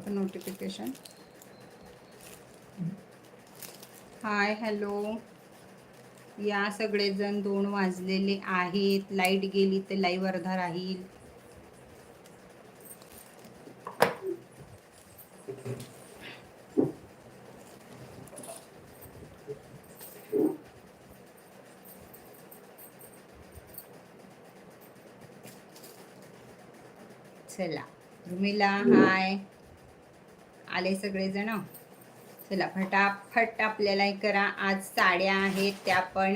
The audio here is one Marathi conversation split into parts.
का नोटिफिकेशन हाय हॅलो या सगळेजण दोन वाजलेले आहेत. लाइट गेली तर लाईव्ह अर्धा राहील. चला. रुमिला हाय आले सगळेजण. चला फटाफट आपल्याला हे करा. आज साड्या आहेत त्या पण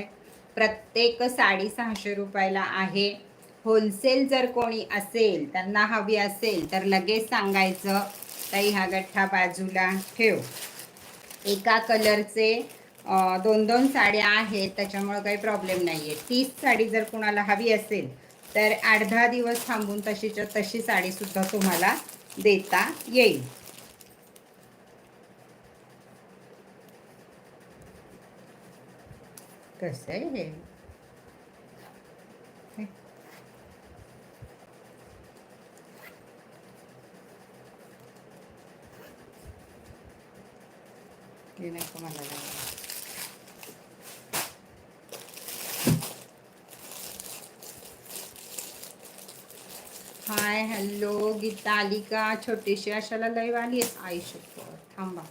प्रत्येक साडी सहाशे रुपयाला आहे. होलसेल जर कोणी असेल त्यांना हवी असेल तर लगेच सांगायचं ताई हा गठ्ठा बाजूला ठेव. एका कलरचे दोन दोन साड्या आहेत त्याच्यामुळं काही प्रॉब्लेम नाही आहे तीच साडी जर कुणाला हवी असेल तर अर्धा दिवस थांबून तशीच्या तशी साडीसुद्धा तुम्हाला देता येईल. कसं आहे हे हे. हे नको मला लावायला. हाय हॅलो गीता आली का छोटीशी अशाला लाईव्ह आली आहे आई शपथ थांबा